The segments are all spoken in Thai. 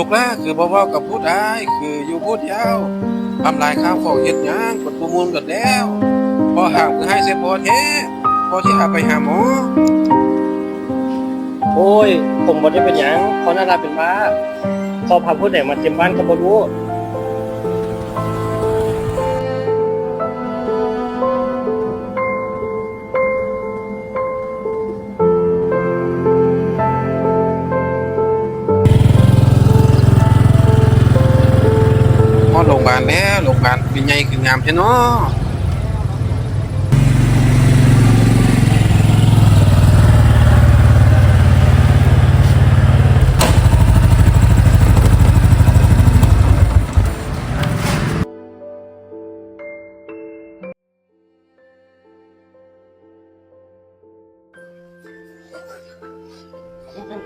ลูกล่าคือบ่เว้ากับผู้ใดคืออยู่ผู้เดียวทำลายข้าวของเฮ็ดหยังกดปูมูลกันแล้วพอห่างคือให้เสียพอแท้พอที่หาไปหาหมอ โอ้ย ผมบ่ได้เป็นหยังเพราะนาราเป็นบ้า พอพาผู้ใดมาเต็มบ้านก็บ่รู้ อโรงพยาบาลแล้วโรงพยาบาลเป็นใหญ่คืองามแท้เนาะ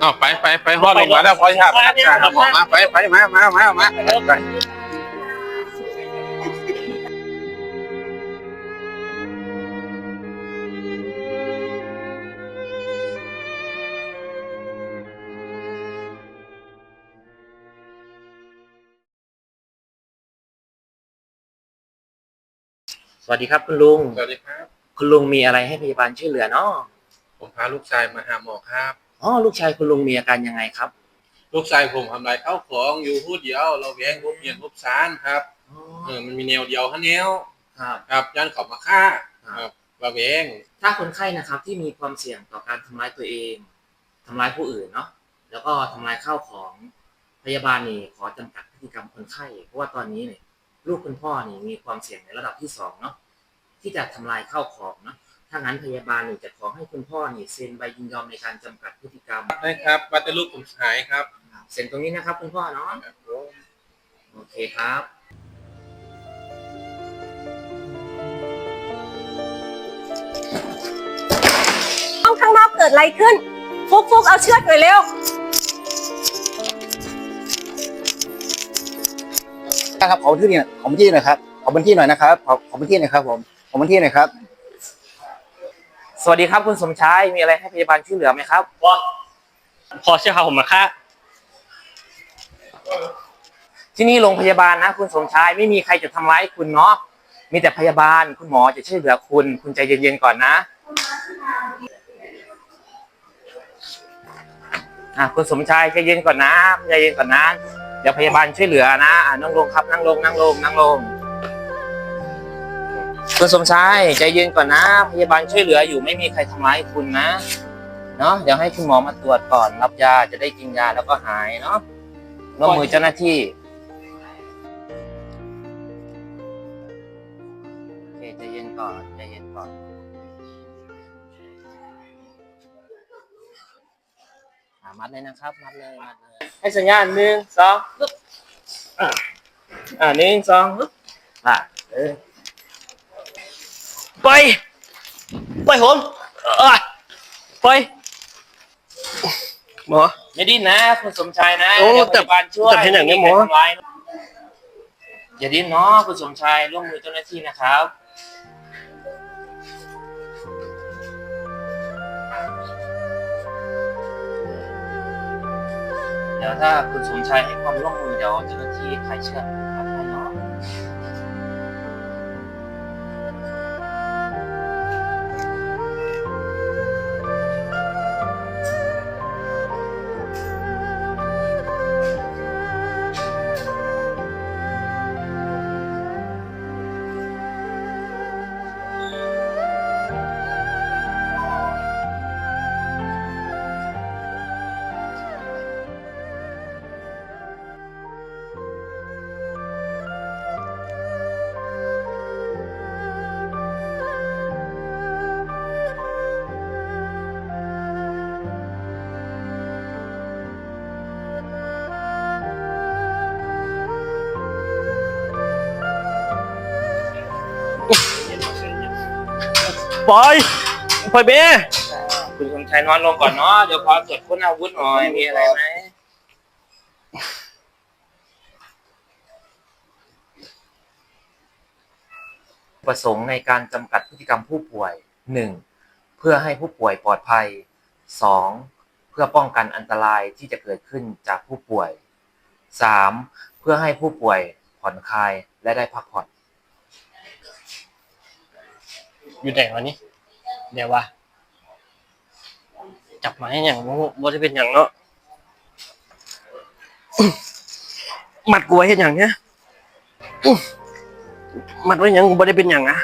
เอาไปไปไปฮอดโรงพยาบาลแล้วพอที่หาไปรักษาหาหมอมาไปไปมามามามาไป สวัสดีครับคุณลุง สวัสดีครับ คุณลุงมีอะไรให้พยาบาลช่วยเหลือเนาะผมพาลูกชายมาหาหมอครับ อ๋อ ลูกชายคุณลุงมีอาการยังไงครับ ลูกชายผมทำลายข้าวของอยู่พูดเดียวเราแย่งพบเพียนพบสารครับอ๋อเออมันมีแนวเดียวฮะแนวครับ ครับย่านเขามาฆ่าครับครับเราแย่งถ้าคนไข้นะครับที่มีความเสี่ยงต่อการทำร้ายตัวเองทำร้ายผู้อื่นเนาะ แล้วก็ทำร้ายข้าวของพยาบาลนี่ขอจำกัดพฤติกรรมคนไข้ เพราะว่าตอนนี้เนี่ย ลูกคุณพ่อนี่มีความเสี่ยงในระดับที่สองเนาะที่จะทำลายข้าวของเนาะถ้างั้นพยาบาลนี่จะขอให้คุณพ่อนี่เซ็นใบยินยอมในการจำกัดพฤติกรรมได้ครับวัดแต่ลูกผมหายครับเซ็นตรงนี้นะครับ คุณพ่อเนาะครับผมโอเคครับห้องข้างนอกเกิดอะไรขึ้นฟุกฟุกเอาเชือกหน่อยเร็ว ครับขอบันทึกหน่อยขอบันทึกหน่อยครับขอบันทึกหน่อยนะครับขอขอบันทึกหน่อยครับผมขอบันทึกหน่อยครับ สวัสดีครับคุณสมชายมีอะไรให้พยาบาลช่วยเหลือไหมครับ ว่าพอเชื่อเขาผมมาค่ะที่นี่โรงพยาบาลนะ คุณสมชายไม่มีใครจะทำร้ายคุณเนาะมีแต่พยาบาลคุณหมอจะช่วยเหลือคุณ คุณใจเย็นๆก่อนนะอะคุณสมชายใจเย็นก่อนนะใจเย็นก่อนนะ เดี๋ยวพยาบาลช่วยเหลือนะอะนั่งลงครับนั่งลงนั่งลงนั่งลงคุณสมชายใจเย็นก่อนนะ พยาบาลช่วยเหลืออยู่ไม่มีใครทำร้ายคุณนะเนาะเดี๋ยวให้คุณหมอมาตรวจก่อนรับยาจะได้กินยาแล้วก็หายเนาะร่วมมือเจ้าหน้าที่โอเคใจเย็นก่อนใจเย็นก่อนอ่ามัดเลยนะครับมัดเลยมัดเลย ให้สัญญาณหนึ่งสองปึ๊บอ่าอ่าหนึ่งสองปึ๊บอ่าเออไป ไปผมเออไปหมอ อย่าดิ้นนะคุณสมชายนะโอ้เดี๋ยวพแต่ยาบาลช่วยแต่เห็นอย่างนี้หมอ ไใครทำร้ายนะอย่าดิ้นเนาะคุณสมชายร่วมมือเจ้าหน้าที่นะครับเดี๋ยวถ้าคุณสมชายให้ความร่วมมือเดี๋ยวเจ้าหน้าที่ใครเชื่อ ไปไปเบ้คุณสมชายนอนลงก่อนเนาะเดี๋ยวขอตรวจค้นอาวุธหน่อยมีอะไรไหมประสงค์ในการจำกัดพฤติกรรมผู้ป่วยหนึ่งเพื่อให้ผู้ป่วยปลอดภัยสองเพื่อป้องกันอันตรายที่จะเกิดขึ้นจากผู้ป่วย 3. เพื่อให้ผู้ป่วยผ่อนคลายและได้พักผ่อน อยู่ไหนวะนี่เดี๋ยววะจับมาให้อย่างบ่บ่ได้เป็นอย่างเนาะอื้อมัดกูไว้เห็นอย่างเนี้ยอื้อมัดไว้อย่างกูบ่ได้เป็นอย่างอะ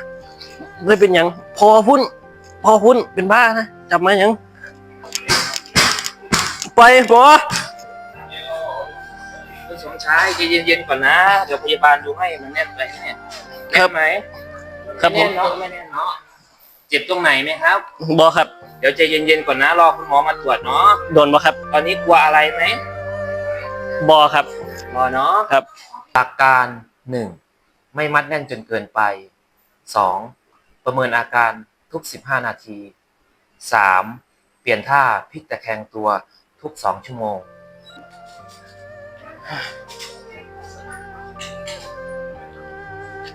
บ่ได้เป็นอย่างพอพุ่น พอพุ่นเป็นบ้านะจับมาอย่างไปหมอคุณสมชายใจเย็นๆก่อนนะเดี๋ยวพยาบาลดูให้มันแน่นไปเนี่ยแน่นไหมครับผไม่มแน่นเนาะไม่แน่นเนาะ เจ็บตรงไหนไหมครับ บอครับ เดี๋ยวใจเย็นๆก่อนนะรอคุณหมอมาตรวจเนาะโดนบอครับ ตอนนี้กลัวอะไรไหมบอครับ รอเนาะครับ หลักการหนึ่งไม่มัดแน่นจนเกินไปสองประเมินอาการทุก15นาทีสามเปลี่ยนท่าพลิกตะแคงตัวทุก2ชั่วโมง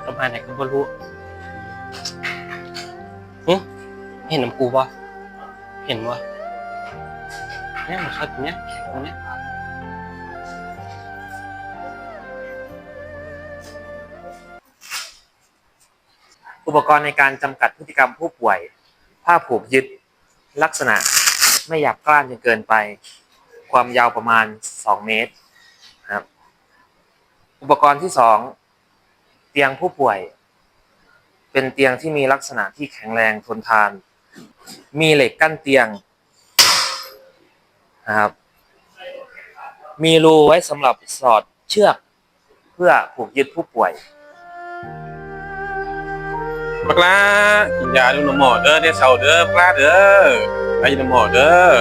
ประมาณไหนก็บ่รู้ หึเห็นน้ำกูปะเห็นวะเนี่ยมันคัดเนี้ยตรงเนี้ยอุปกรณ์ในการจำกัดพฤติกรรมผู้ป่วย ผ้าผูกยึด ลักษณะไม่หยาบกร้านจนเกินไป ความยาวประมาณ 2 เมตรครับ อุปกรณ์ที่ 2 เตียงผู้ป่วย เป็นเตียงที่มีลักษณะที่แข็งแรงทนทาน มีเหล็กกั้นเตียงนะครับ มีรูไว้สำหรับสอดเชือกเพื่อผูกยึดผู้ป่วย บักลากินยาดูหนอหมอเด้อเด้อเศร้าเด้อบักลาเด้อไปดูหนอหมอเด้อ